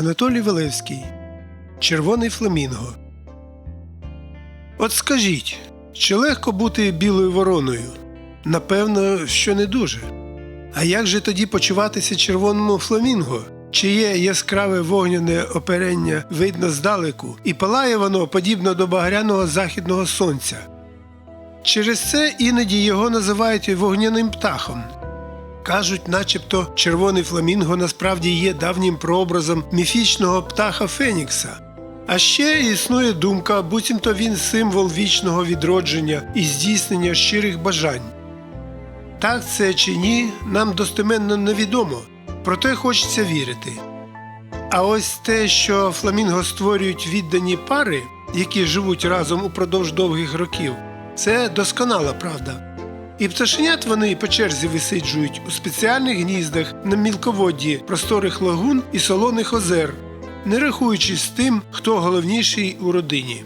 Анатолій Велевський. Червоний фламінго. От скажіть, чи легко бути білою вороною? Напевно, що не дуже. А як же тоді почуватися червоному фламінго? Чи є яскраве вогняне оперення видно здалеку, і палає воно подібно до багряного західного сонця? Через це іноді його називають вогняним птахом. Кажуть, начебто червоний фламінго насправді є давнім прообразом міфічного птаха Фенікса. А ще існує думка, буцімто він символ вічного відродження і здійснення щирих бажань. Так це чи ні, нам достеменно невідомо, проте хочеться вірити. А ось те, що фламінго створюють віддані пари, які живуть разом упродовж довгих років, це досконала правда. І пташенят вони по черзі висиджують у спеціальних гніздах на мілководді просторих лагун і солоних озер, не рахуючись з тим, хто головніший у родині.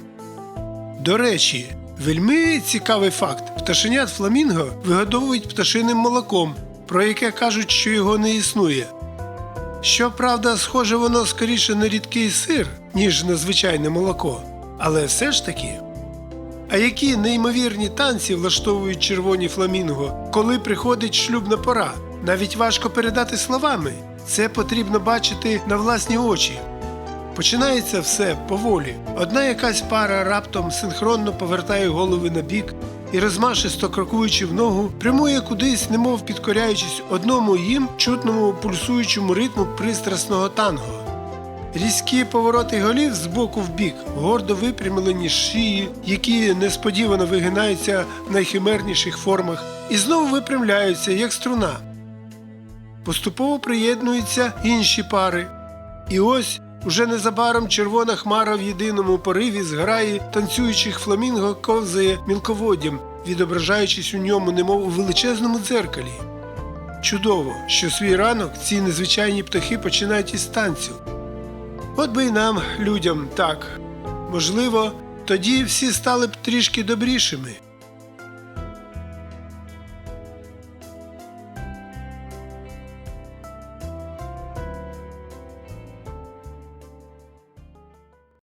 До речі, вельми цікавий факт: пташенят фламінго вигодовують пташиним молоком, про яке кажуть, що його не існує. Щоправда, схоже воно скоріше на рідкий сир, ніж на звичайне молоко, але все ж таки. А які неймовірні танці влаштовують червоні фламінго, коли приходить шлюбна пора? Навіть важко передати словами. Це потрібно бачити на власні очі. Починається все поволі. Одна якась пара раптом синхронно повертає голови на бік і, розмашисто крокуючи в ногу, прямує кудись, немов підкоряючись одному їм чутному пульсуючому ритму пристрасного танго. Різкі повороти голів з боку в бік, гордо випрямлені шиї, які несподівано вигинаються в найхимерніших формах, і знову випрямляються, як струна. Поступово приєднуються інші пари. І ось уже незабаром червона хмара в єдиному пориві зграї танцюючих фламінго ковзає мілководдям, відображаючись у ньому, немов у величезному дзеркалі. Чудово, що свій ранок ці незвичайні птахи починають із танцю. От би й нам, людям, так. Можливо, тоді всі стали б трішки добрішими.